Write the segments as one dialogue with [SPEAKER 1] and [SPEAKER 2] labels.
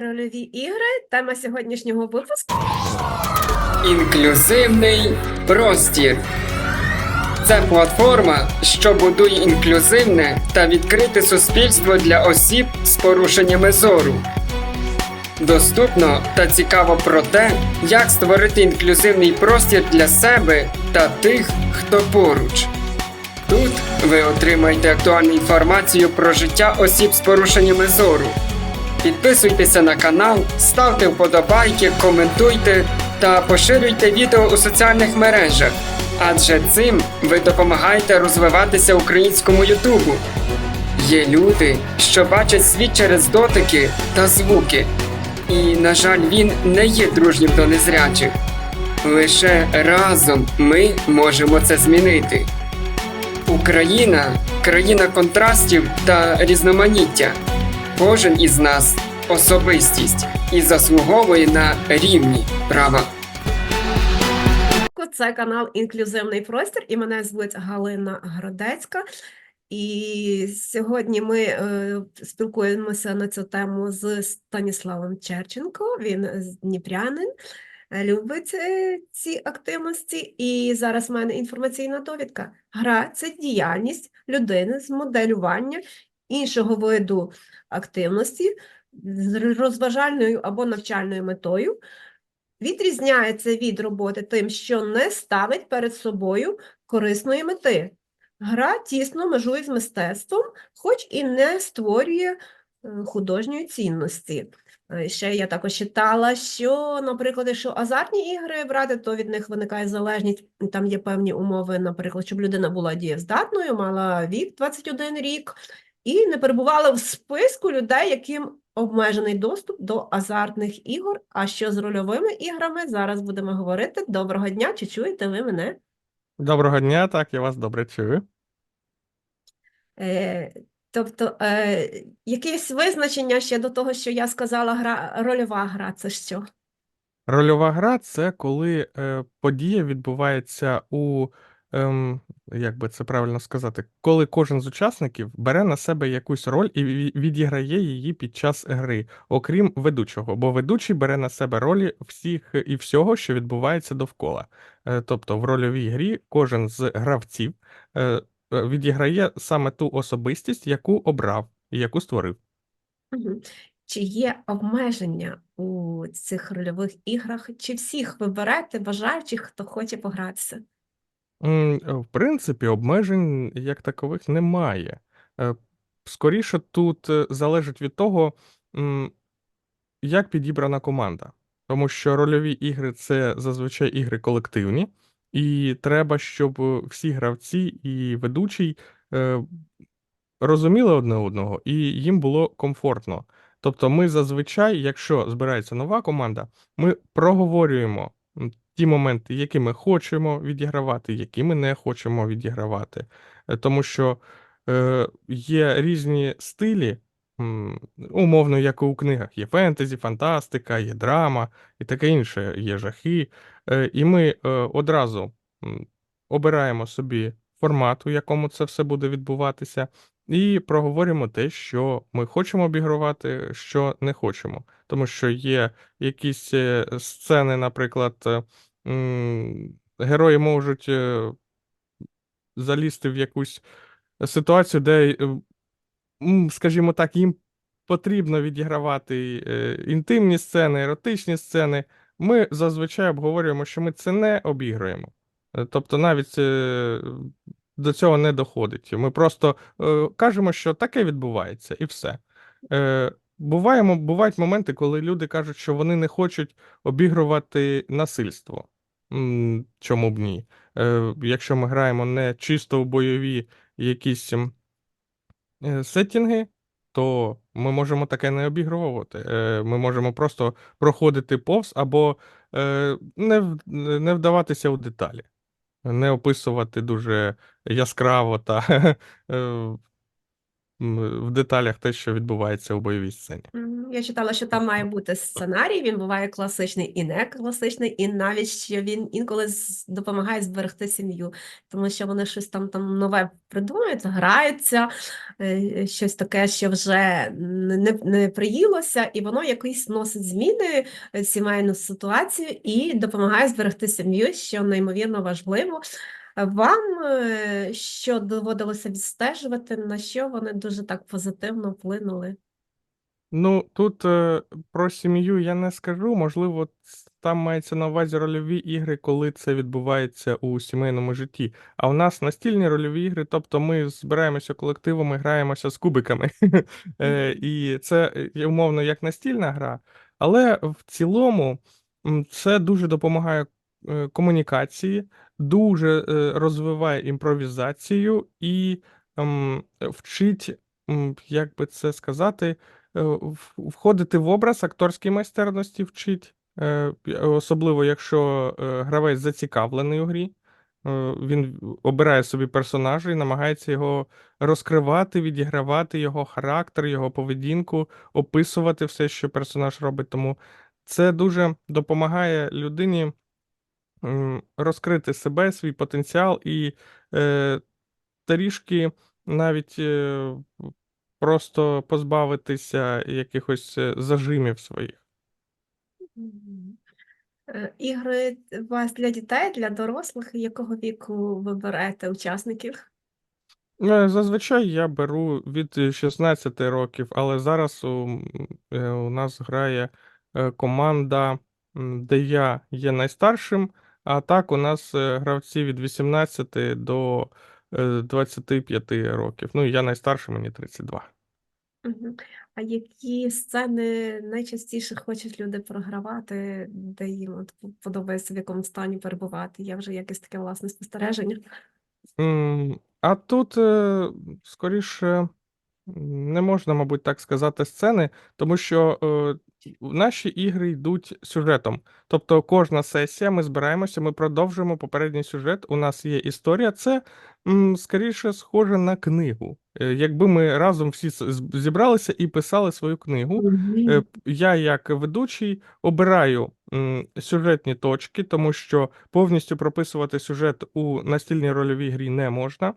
[SPEAKER 1] Рольові ігри. Тема сьогоднішнього випуску.
[SPEAKER 2] Інклюзивний простір. Це платформа, що будує інклюзивне та відкрите суспільство для осіб з порушеннями зору. Доступно та цікаво про те, як створити інклюзивний простір для себе та тих, хто поруч. Тут ви отримаєте актуальну інформацію про життя осіб з порушеннями зору. Підписуйтеся на канал, ставте вподобайки, коментуйте та поширюйте відео у соціальних мережах, адже цим ви допомагаєте розвиватися українському Ютубу. Є люди, що бачать світ через дотики та звуки, і, на жаль, він не є дружнім до незрячих. Лише разом ми можемо це змінити. Україна країна контрастів та різноманіття. Кожен із нас особистість і заслуговує на рівні права.
[SPEAKER 1] Це канал Інклюзивний простір, і мене звуть Галина Градецька. І сьогодні ми е, спілкуємося на цю тему з Станіславом Черченко. Він Дніпрянин, е, любить е, ці активності. І зараз в мене інформаційна довідка. Гра це діяльність людини з моделювання іншого виду активності з розважальною або навчальною метою. Відрізняється від роботи тим, що не ставить перед собою корисної мети. Гра тісно межує з мистецтвом, хоч і не створює е, художньої цінності. Е, Ще я також читала, що, наприклад, якщо азартні ігри брати, то від них виникає залежність. Там є певні умови, наприклад, щоб людина була дієздатною, мала вік 21 рік, і не перебувала в списку людей, яким обмежений доступ до азартних ігор. А що з рольовими іграми? Зараз будемо говорити. Доброго дня, чи чуєте ви мене?
[SPEAKER 3] Доброго дня, так, я вас добре чую.
[SPEAKER 1] Е, тобто, е, якесь визначення ще до того, що я сказала, гра, рольова гра це що?
[SPEAKER 3] Рольова гра це коли е, подія відбувається у, ем, як би це правильно сказати, коли кожен з учасників бере на себе якусь роль і відіграє її під час гри, окрім ведучого, бо ведучий бере на себе ролі всіх і всього, що відбувається довкола. Е, тобто в рольовій грі кожен з гравців е, е, відіграє саме ту особистість, яку обрав і яку створив.
[SPEAKER 1] Чи є обмеження у цих рольових іграх? Чи всіх ви бажаючих, хто хоче погратися?
[SPEAKER 3] Е, В принципі, обмежень як такових немає. Е, Скоріше тут е, залежить від того, як підібрана команда. Тому що рольові ігри це зазвичай ігри колективні, і треба, щоб всі гравці і ведучий розуміли одне одного, і їм було комфортно. Тобто, ми зазвичай, якщо збирається нова команда, ми проговорюємо ті моменти, які ми хочемо відігравати, які ми не хочемо відігравати. Е, Тому що е, є різні стилі, умовно, як і у книгах. Є фентезі, фантастика, є драма і таке інше, є жахи. Е, І ми е, одразу обираємо собі формат, у якому це все буде відбуватися, і проговоримо те, що ми хочемо обігрувати, що не хочемо. Тому що є якісь е, сцени, наприклад, е, герої можуть е, залізти в якусь ситуацію, де, скажімо так, їм потрібно відігравати інтимні сцени, еротичні сцени. Ми зазвичай обговорюємо, що ми це не обігруємо. Тобто навіть до цього не доходить. Ми просто е, кажемо, що таке відбувається, і все. Е, буваємо, бувають моменти, коли люди кажуть, що вони не хочуть обігрувати насильство. Чому б ні? Е, якщо ми граємо не чисто у бойові якісь е, сеттінги, то ми можемо таке не обігрувати. Е, Ми можемо просто проходити повз або е, не, не вдаватися у деталі, не описувати дуже яскраво та е, в деталях те, що відбувається у бойовій сцені.
[SPEAKER 1] Я читала, що там має бути сценарій, він буває класичний і не класичний, і навіть що він інколи допомагає зберегти сім'ю, тому що вони щось там, там нове придумують, граються, е, щось таке, що вже не, не, приїлося, і воно якось носить зміни сімейну ситуацію і допомагає зберегти сім'ю, що неймовірно важливо. Вам е, що доводилося відстежувати, на що вони дуже так позитивно вплинули?
[SPEAKER 3] Ну, тут е, про сім'ю я не скажу. Можливо, ц- там мається на увазі рольові ігри, коли це відбувається у сімейному житті. А у нас настільні рольові ігри, тобто ми збираємося колективом і граємося з кубиками. Е, І це е, умовно як настільна гра, але в цілому м, це дуже допомагає е, комунікації, дуже е, розвиває імпровізацію і ем, вчить, як би це сказати е, входити в образ акторській майстерності вчить, е, особливо якщо гравець зацікавлений у грі. Він обирає собі персонажа і намагається його розкривати, відігравати його характер, його поведінку, описувати все, що персонаж робить. Тому це дуже допомагає людині розкрити себе, свій потенціал і е, трішки навіть е, просто позбавитися якихось е, зажимів своїх.
[SPEAKER 1] Мгм. Е, Ігри у вас для дітей, для дорослих, якого віку ви берете учасників?
[SPEAKER 3] Е, Зазвичай я беру від е, 16 років, але зараз у, м, е, у нас грає е, команда, м, де я є найстаршим, а так у нас е, гравці від 18 до е, 25 років. Ну, я найстарший, мені 32.
[SPEAKER 1] Мгм. А які сцени найчастіше хочуть люди програвати, де їм от подобається в якому стані перебувати? Є вже якесь таке власне спостереження?
[SPEAKER 3] М, А тут е, скоріше не можна, мабуть, так сказати, сцени, тому що е, наші ігри йдуть сюжетом. Тобто кожна сесія, ми збираємося, ми продовжуємо попередній сюжет. У нас є історія. Це м, скоріше схоже на книгу. Е, Якби ми разом всі зібралися і писали свою книгу. Е, Я, як ведучий, обираю сюжетні точки, тому що повністю прописувати сюжет у настільній рольовій грі не можна.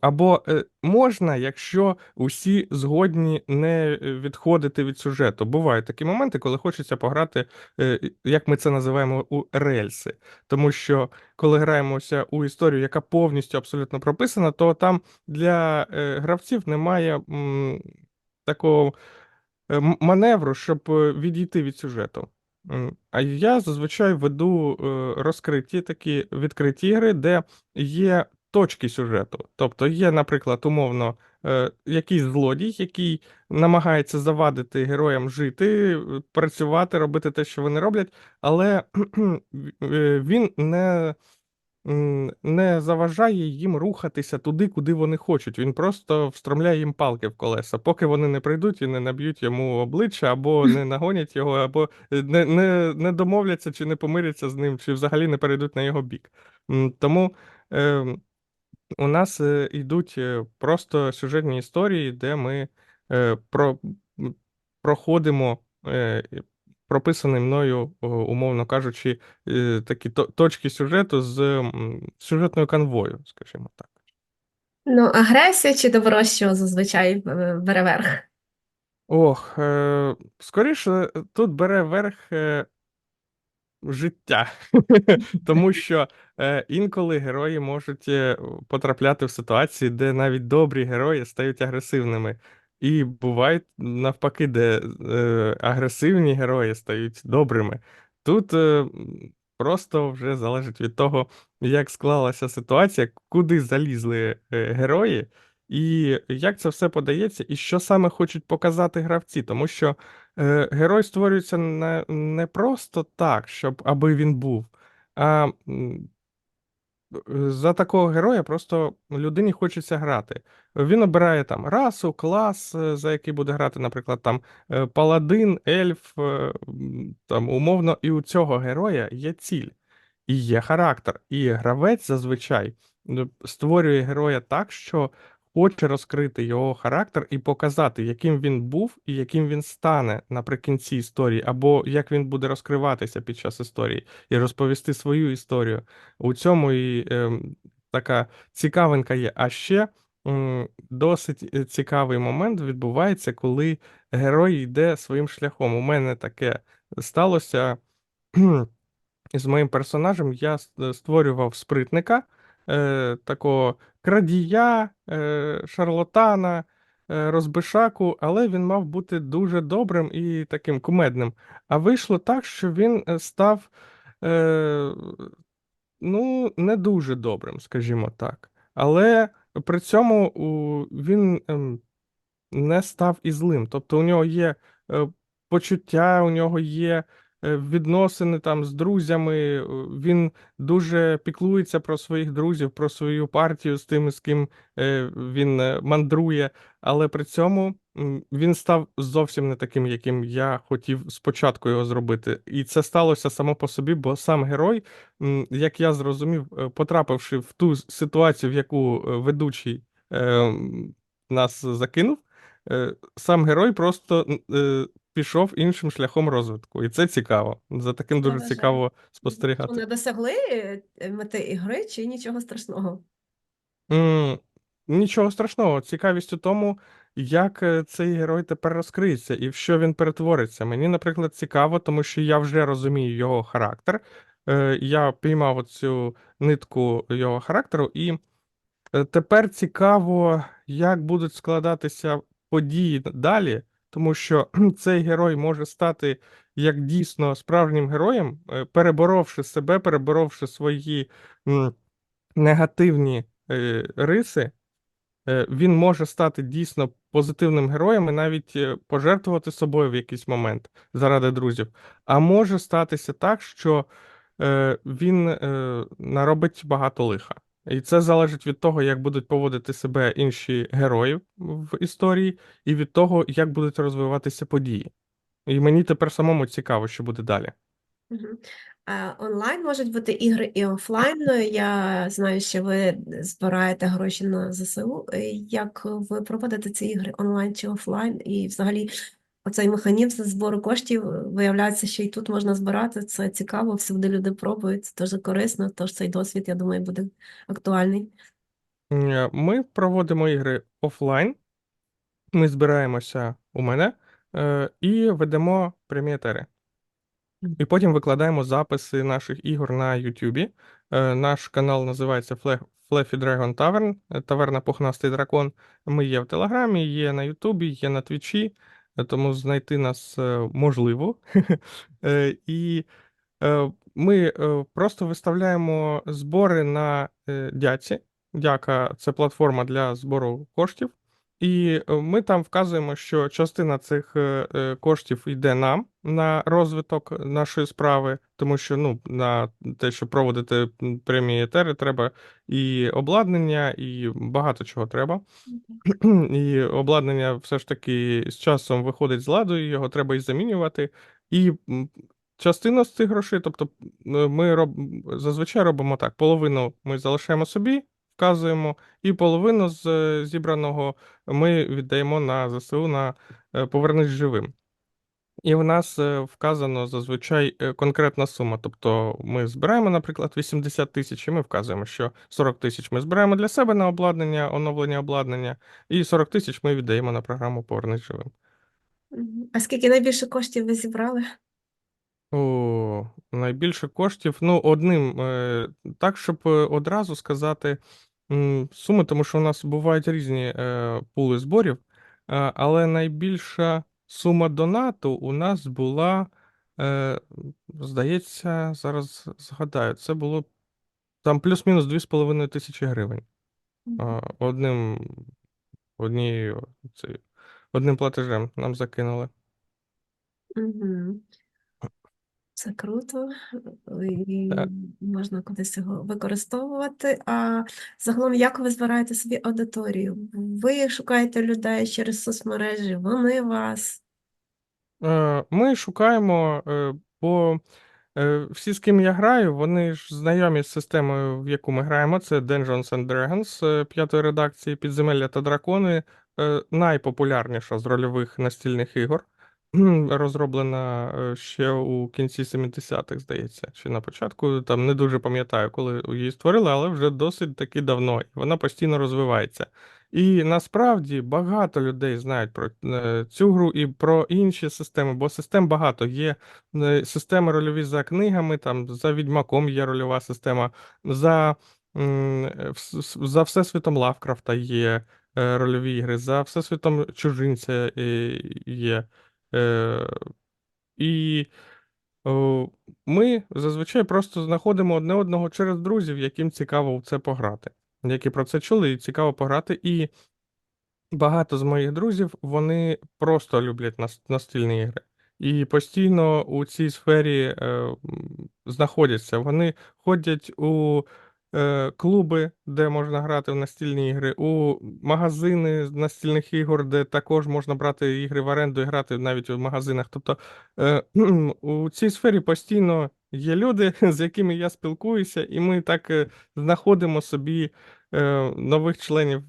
[SPEAKER 3] Або е, можна, якщо усі згодні не е, відходити від сюжету. Бувають такі моменти, коли хочеться пограти, е, як ми це називаємо, у рельси. Тому що коли граємося у історію, яка повністю абсолютно прописана, то там для гравців немає такого маневру, щоб відійти від сюжету. А я зазвичай веду розкриті такі відкриті ігри, де є точки сюжету. Тобто є, наприклад, умовно, е, якийсь злодій, який намагається завадити героям жити, працювати, робити те, що вони роблять, але е, він не не заважає їм рухатися туди, куди вони хочуть. Він просто встромляє їм палки в колеса, поки вони не прийдуть і не наб'ють йому обличчя, або не нагонять його, або е, не, не, не домовляться чи не помиряться з ним, чи взагалі не перейдуть на його бік. Тому е, у нас е, йдуть е, просто сюжетні історії, де ми е, про, проходимо е, прописаний мною, умовно кажучи, е, такі то- точки сюжету з м, сюжетною канвою, скажімо так.
[SPEAKER 1] Ну, агресія чи добро, що зазвичай е, бере верх?
[SPEAKER 3] Ох, е, скоріше тут бере верх е, життя, тому що е, інколи герої можуть е, потрапляти в ситуації, де навіть добрі герої стають агресивними. І бувають навпаки, де е, агресивні герої стають добрими. Тут е, просто вже залежить від того, як склалася ситуація, куди залізли е, герої, і як це все подається, і що саме хочуть показати гравці. Тому що е, герой створюється не, не просто так, щоб аби він був. А за такого героя просто людині хочеться грати. Він обирає там расу, клас, е, за який буде грати, наприклад, там е, паладин, ельф, там умовно, і у цього героя є ціль, і є характер. І гравець зазвичай створює героя так, що хоче розкрити його характер і показати, яким він був і яким він стане наприкінці історії, або як він буде розкриватися під час історії, і розповісти свою історію. У цьому і ем, така цікавинка є. А ще м, досить е, цікавий момент відбувається, коли герой йде своїм шляхом. У мене таке сталося з моїм персонажем. Я створював спритника, е, такого крадія, е, шарлатана, е, розбишаку, але він мав бути дуже добрим і таким кумедним. А вийшло так, що він е, став. Ну, не дуже добрим, скажімо так. Але при цьому він ем, не став і злим. Тобто у нього є почуття, у нього є відносини там з друзями. е, Він дуже піклується про своїх друзів, про свою партію з тими, з ким е, він е, мандрує. Але при цьому він став зовсім не таким, яким я хотів спочатку його зробити. І це сталося само по собі, бо сам герой, як я зрозумів, е, потрапивши в ту ситуацію, в яку е, ведучий е, нас закинув. Е, Сам герой просто е, пішов іншим шляхом розвитку, і це цікаво. За таким дуже
[SPEAKER 1] Вражає.
[SPEAKER 3] цікаво спостерігати.
[SPEAKER 1] не досягли е, мети ігри, чи нічого страшного?
[SPEAKER 3] М, Нічого страшного. Цікавість у тому, як е, цей герой тепер розкриється і в що він перетвориться. Мені, наприклад, цікаво, тому що я вже розумію його характер. Е, Я піймав цю нитку його характеру, і е, тепер цікаво, як будуть складатися події далі, тому що цей герой може стати як дійсно справжнім героєм, е, переборовши себе, переборовши свої негативні е, риси, е, він може стати дійсно позитивним героєм і навіть пожертвувати собою в якийсь момент заради друзів. А може статися так, що він наробить багато лиха. І це залежить від того, як будуть поводити себе інші герої в історії, і від того, як будуть розвиватися події. І мені тепер самому цікаво, що буде далі.
[SPEAKER 1] Онлайн можуть бути ігри і офлайн. Ну, Я знаю, що ви збираєте гроші на ЗСУ. Е, Як ви проводите ці ігри онлайн чи офлайн? І взагалі оцей механізм збору коштів е, виявляється, що і тут можна збирати. Це цікаво, всюди люди пробують, це дуже корисно, тож цей досвід, я думаю, буде актуальний.
[SPEAKER 3] Е, Ми проводимо ігри офлайн. Ми збираємося у мене е, і ведемо прямі етери. І потім викладаємо записи наших ігор на Ютубі. Наш канал називається Fluffy Dragon Tavern, Таверна Пухнастий дракон. Ми є в Телеграмі, є на Ютубі, є на Твічі, тому знайти нас е, можливо. Е, І е, ми е, просто виставляємо збори на е, Дяці. Дяка це платформа для збору коштів. І е, ми там вказуємо, що частина цих е, е, коштів йде нам на розвиток нашої справи, тому що ну, на те, щоб проводити прямі етери, треба і обладнання, і багато чого треба. І обладнання все ж таки з часом виходить з ладу, і його треба і замінювати. І частина з цих грошей, тобто ми роб... зазвичай робимо так: половину ми залишаємо собі, вказуємо, і половину з е, зібраного ми віддаємо на ЗСУ на е, Повернись живим. І в нас е, вказано зазвичай конкретна сума. Тобто ми збираємо, наприклад, 80 тисяч, і ми вказуємо, що 40 тисяч ми збираємо для себе на обладнання, оновлення обладнання, і 40 тисяч ми віддаємо на програму Повернись живим.
[SPEAKER 1] А скільки найбільше коштів ви зібрали?
[SPEAKER 3] О, найбільше коштів. Ну, одним, так, щоб одразу сказати м, суми, тому що у нас бувають різні е, пули зборів, е, але найбільша сума донату у нас була, е, здається, зараз згадаю, це було там плюс-мінус 2,5 тисячі гривень. Е, Одним, однією, цією- одним платежем нам закинули.
[SPEAKER 1] Мгм. Це круто, і
[SPEAKER 3] Так.
[SPEAKER 1] можна кудись його використовувати. А загалом, як ви збираєте собі аудиторію? Ви шукаєте людей через соцмережі, вони вас.
[SPEAKER 3] Е, Ми шукаємо е, по Е, Всі, з ким я граю, вони ж знайомі з системою, в яку ми граємо. Це Dungeons and Dragons п'ятої редакції, Підземелля та дракони. Найпопулярніша з рольових настільних ігор. Розроблена е, ще у кінці 70-х, здається, чи на початку. Там не дуже пам'ятаю, коли її створили, але вже досить таки давно. Вона постійно розвивається. І насправді багато людей знають про е, цю гру і про інші системи, бо систем багато. Є е, системи рольові за книгами, там за Відьмаком є рольова система, за, е, за Всесвітом Лавкрафта є е, рольові ігри, за Всесвітом Чужинця є. Е, І ми зазвичай просто знаходимо одне одного через друзів, яким цікаво в це пограти, які про це чули, і цікаво пограти. І Багато з моїх друзів вони просто люблять настільні ігри. І постійно у цій сфері е, знаходяться. Вони ходять у е, клуби, де можна грати в настільні ігри, у магазини настільних ігор, де також можна брати ігри в оренду і грати навіть в магазинах. Тобто е, у цій сфері постійно є люди, з якими я спілкуюся, і ми так е, знаходимо собі нових членів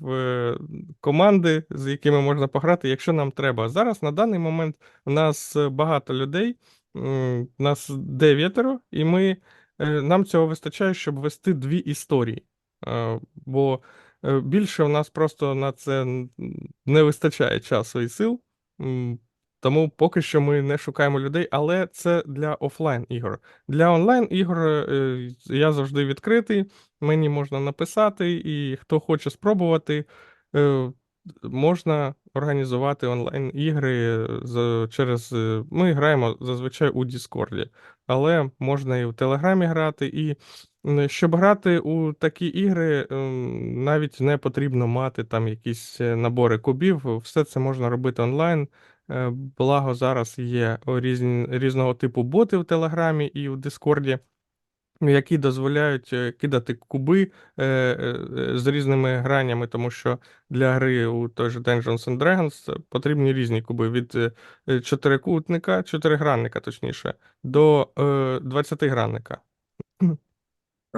[SPEAKER 3] команди, з якими можна пограти, якщо нам треба. Зараз на даний момент у нас багато людей, м, нас дев'ятеро, і ми, нам цього вистачає, щоб вести дві історії. Е, Бо е, більше у нас просто на це не вистачає часу і сил. Тому поки що ми не шукаємо людей, але це для офлайн ігор. Для онлайн ігор е, я завжди відкритий. Мені можна написати, і хто хоче спробувати, е, можна організувати онлайн-ігри через. е, Ми граємо зазвичай у Діскорді, але можна і в Телеграмі грати. І щоб грати у такі ігри, ем, навіть не потрібно мати там якісь е, набори кубів. Все це можна робити онлайн. Е, Благо зараз є різні, різного типу боти в Телеграмі і в Дискорді які дозволяють е, кидати куби е, е, з різними гранями, тому що для гри у той же Dungeons and Dragons потрібні різні куби від чотирикутника, чотиригранника, точніше, до е, 20-гранника.
[SPEAKER 1] А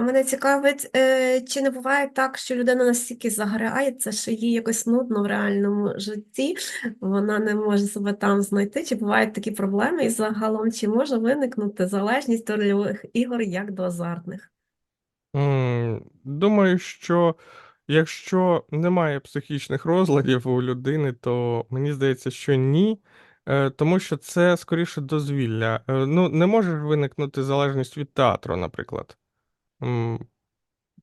[SPEAKER 1] мене цікавить, е, чи не буває так, що людина настільки заграється, що їй якось нудно в реальному житті, вона не може себе там знайти, чи бувають такі проблеми, і загалом чи може виникнути залежність до рольових ігор як до азартних?
[SPEAKER 3] Думаю, що якщо немає психічних розладів у людини, то мені здається, що ні. Е, Тому що це скоріше дозвілля. Е, Ну, не може виникнути залежність від театру, наприклад.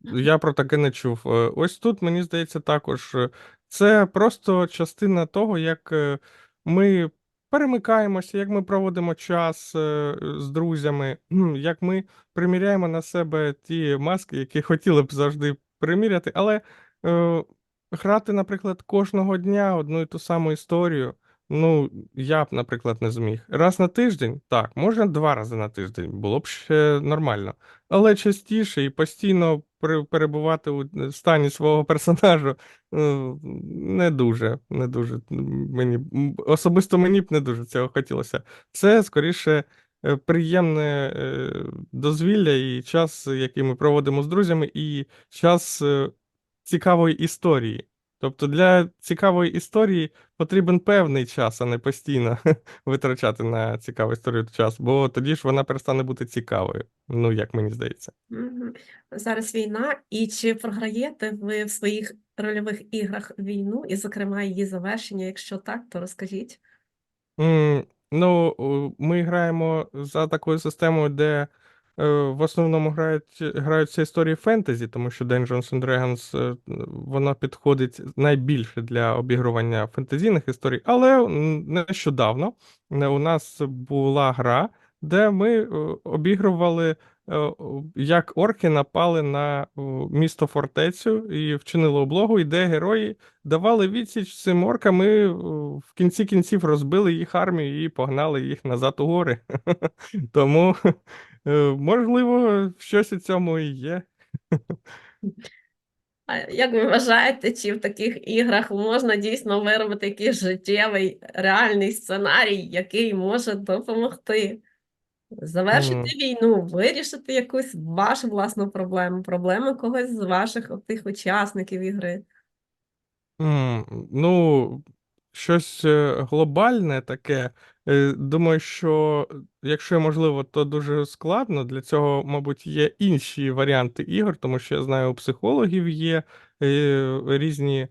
[SPEAKER 3] Я про таке не чув. Е, Ось тут, мені здається, також е, це просто частина того, як е, ми перемикаємося, як ми проводимо час з друзями, як ми приміряємо на себе ті маски, які хотіли б завжди приміряти, але е, грати, наприклад, кожного дня одну і ту саму історію. Ну, я б, наприклад, не зміг. Раз на тиждень, так, можна два рази на тиждень, було б ще нормально. Але частіше і постійно перебувати у стані свого персонажу е, не дуже, не дуже мені особисто мені б не дуже цього хотілося. Це скоріше е, приємне е, дозвілля і час, який ми проводимо з друзями, і час е, цікавої історії. Тобто для цікавої історії потрібен певний час, а не постійно витрачати на цікаву історію час, бо тоді ж вона перестане бути цікавою. Ну, як мені здається.
[SPEAKER 1] Зараз війна, і чи програєте ви в своїх рольових іграх війну, і, зокрема, її завершення? Якщо так, то розкажіть.
[SPEAKER 3] Ну, ми граємо за такою системою, де в основному грають, граються історії фентезі, тому що Dungeons and Dragons е, вона підходить найбільше для обігрування фентезійних історій. Але нещодавно е, у нас була гра, де ми е, обігрували, е, як орки напали на місто фортецю і вчинили облогу, і де герої давали відсіч цим оркам, і в кінці кінців розбили їх армію і погнали їх назад у гори. Тому, е, можливо, щось у цьому і є.
[SPEAKER 1] А як ви вважаєте, чи в таких іграх можна дійсно виробити якийсь життєвий реальний сценарій, який може допомогти? Завершити
[SPEAKER 3] М.
[SPEAKER 1] війну, вирішити якусь вашу власну проблему, проблему когось з ваших тих учасників ігри.
[SPEAKER 3] М, Ну, щось е, глобальне таке. Е, Думаю, що е, якщо можливо, то дуже складно. Для цього, мабуть, є інші варіанти ігор, тому що я знаю, у психологів є різні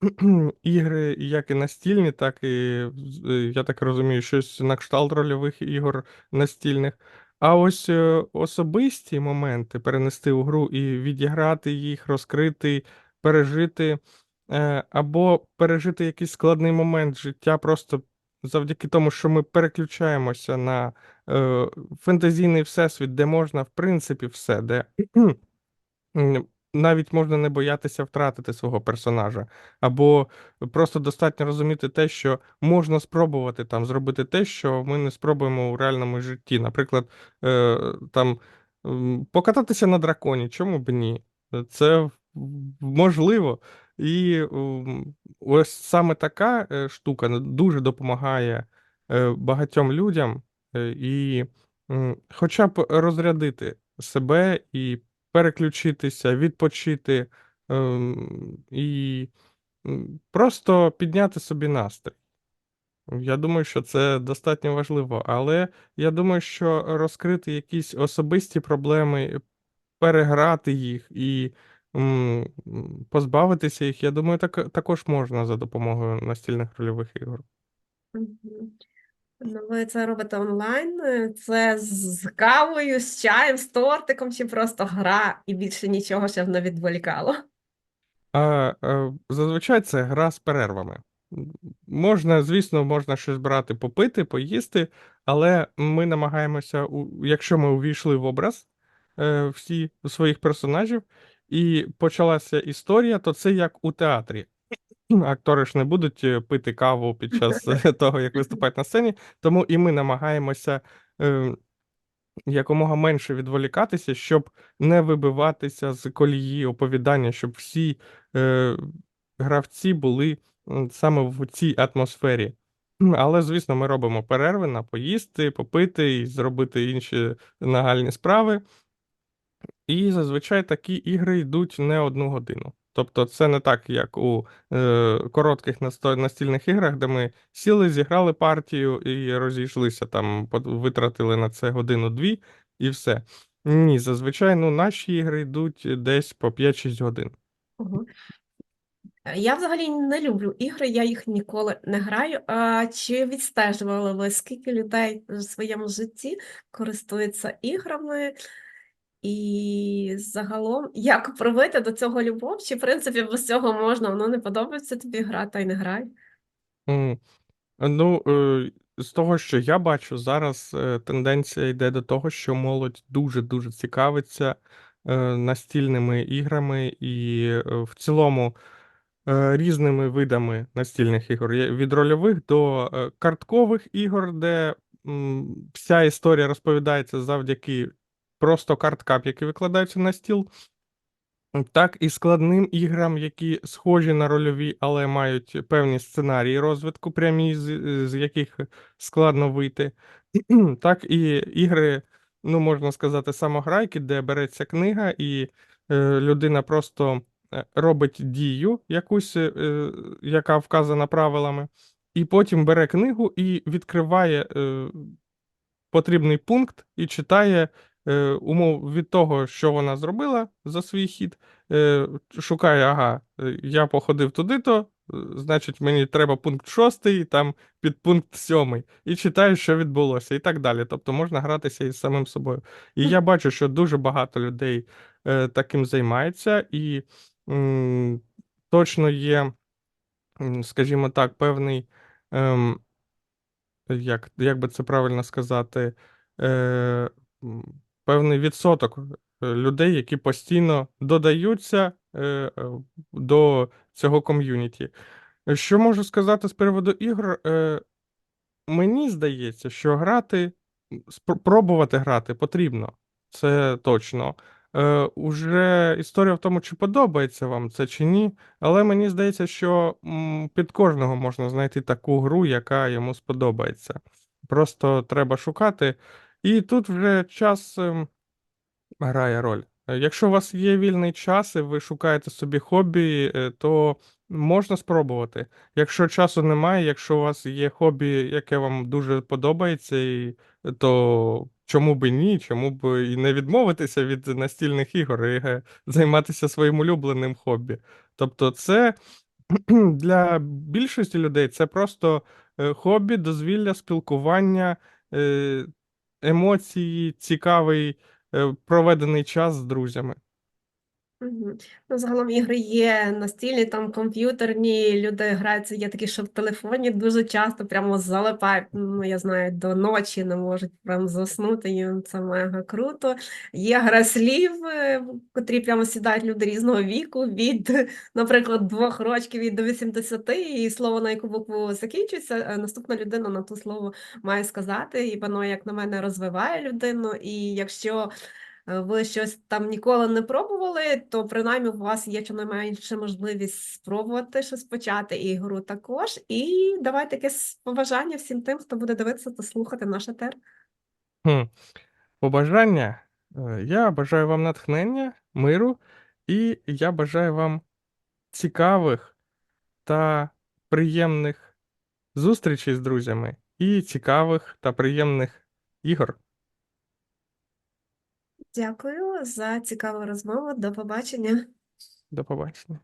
[SPEAKER 3] ігри, як і настільні, так і, я так розумію, щось на кшталт рольових ігор настільних. А ось особисті моменти перенести у гру і відіграти їх, розкрити, пережити, або пережити якийсь складний момент життя просто завдяки тому, що ми переключаємося на е, фентезійний всесвіт, де можна, в принципі, все, де Навіть можна не боятися втратити свого персонажа, або просто достатньо розуміти те, що можна спробувати там зробити те, що ми не спробуємо у реальному житті. Наприклад, е, там покататися на драконі, чому б ні? Це можливо. І ось саме така е, штука дуже допомагає е, багатьом людям, е, і хоча б розрядити себе і переключитися, відпочити ем, і просто підняти собі настрій. Я думаю, що це достатньо важливо, але я думаю, що розкрити якісь особисті проблеми, переграти їх і м, м, позбавитися їх, я думаю, так, також можна за допомогою настільних рольових ігор.
[SPEAKER 1] Мгм. Ну, ви це робите онлайн? Е, Це з кавою, з чаєм, з тортиком, чи просто гра і більше нічого, щоб не відволікало?
[SPEAKER 3] А, е, зазвичай це гра з перервами. М, Можна, звісно, можна щось брати, попити, поїсти, але ми намагаємося, у- якщо ми увійшли в образ е, всі своїх персонажів, і почалася історія, то це як у театрі. Актори ж не будуть е, пити каву під час того, як виступають на сцені, тому і ми намагаємося е, якомога менше відволікатися, щоб не вибиватися з колії оповідання, щоб всі е, гравці були саме в цій атмосфері. Але, звісно, ми робимо перерви на поїсти, попити і зробити інші нагальні справи. І зазвичай такі ігри йдуть не одну годину. Тобто це не так, як у е, коротких настільних іграх, де ми сіли, зіграли партію і розійшлися там, витратили на це годину-дві і все. Ні, зазвичай ну, наші ігри йдуть десь по 5-6 годин.
[SPEAKER 1] Е, Я взагалі не люблю ігри, я їх ніколи не граю. А чи відстежували ви, скільки людей в своєму житті користуються іграми? І загалом, як привити до цього любов? Чи, в принципі, без цього можна, воно не подобається тобі гра, та й не грай?
[SPEAKER 3] М, Ну, е, з того, що я бачу, зараз е, тенденція йде до того, що молодь дуже-дуже цікавиться е, настільними іграми і е, в цілому е, різними видами настільних ігор. Від рольових до е, карткових ігор, де вся історія розповідається завдяки просто карткам, які викладаються на стіл. Так, і складним іграм, які схожі на рольові, але мають певні сценарії розвитку, прямі з, з яких складно вийти. Так, і ігри, ну можна сказати, самограйки, де береться книга, і е, людина просто е, робить дію якусь, е, яка вказана правилами, і потім бере книгу і відкриває е, потрібний пункт і читає умов від того, що вона зробила за свій хід. Е, шукає, ага, е, я походив туди-то, е, значить, мені треба пункт шостий, там підпункт сьомий, і читаю, що відбулося, і так далі. Тобто можна гратися із самим собою. І я бачу, що дуже багато людей е, таким займається, і м, точно є, скажімо так, певний. Ем, як, як би це правильно сказати, е, певний відсоток е, людей, які постійно додаються е, е, до цього ком'юніті. Що можу сказати з приводу ігор? Мені здається, що грати, спр- пробувати грати потрібно. Це точно. Е, уже історія в тому, чи подобається вам це чи ні. Але мені здається, що під кожного можна знайти таку гру, яка йому сподобається. Просто треба шукати І тут вже час ем, грає роль. Е, Якщо у вас є вільний час і ви шукаєте собі хобі, е, то можна спробувати. Якщо часу немає, якщо у вас є хобі, яке вам дуже подобається, то чому б і ні, чому б і не відмовитися від настільних ігор і е, займатися своїм улюбленим хобі. Тобто, це для більшості людей це просто е, хобі, дозвілля, спілкування, е, емоції, цікавий е, проведений час з друзями.
[SPEAKER 1] Ну, загалом ігри є настільні, там комп'ютерні, люди граються, є такі, що в телефоні дуже часто прямо залипають, ну, я знаю, до ночі не можуть прям заснути, і це мега круто. Є гра слів, е, в котрі прямо сідають люди різного віку, від, наприклад, двох років і до 80, і слово, на яку букву закінчується, е, наступна людина на ту слово має сказати, і воно, як на мене, розвиває людину, і якщо ви щось там ніколи не пробували, то принаймні у вас є щонайменше можливість спробувати щось почати і ігру також. І давайте якесь побажання всім тим, хто буде дивитися та слухати наш етер.
[SPEAKER 3] Хм. Побажання. Е, Я бажаю вам натхнення, миру, і я бажаю вам цікавих та приємних зустрічей з друзями і цікавих та приємних ігор.
[SPEAKER 1] Дякую за цікаву розмову. До побачення.
[SPEAKER 3] До побачення.